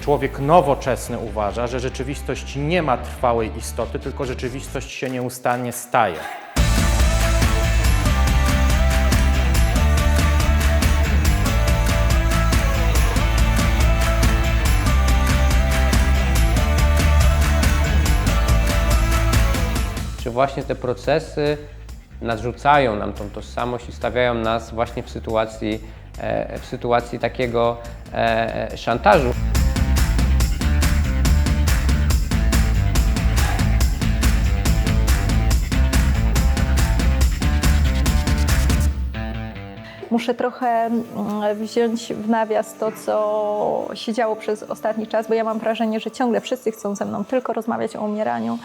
człowiek nowoczesny uważa, że rzeczywistość nie ma trwałej istoty, tylko rzeczywistość się nieustannie staje. Czy właśnie te procesy narzucają nam tą tożsamość i stawiają nas właśnie w sytuacji, e, w sytuacji takiego e, szantażu. Muszę trochę mm, wziąć w nawias to, co się działo przez ostatni czas, bo ja mam wrażenie, że ciągle wszyscy chcą ze mną tylko rozmawiać o umieraniu.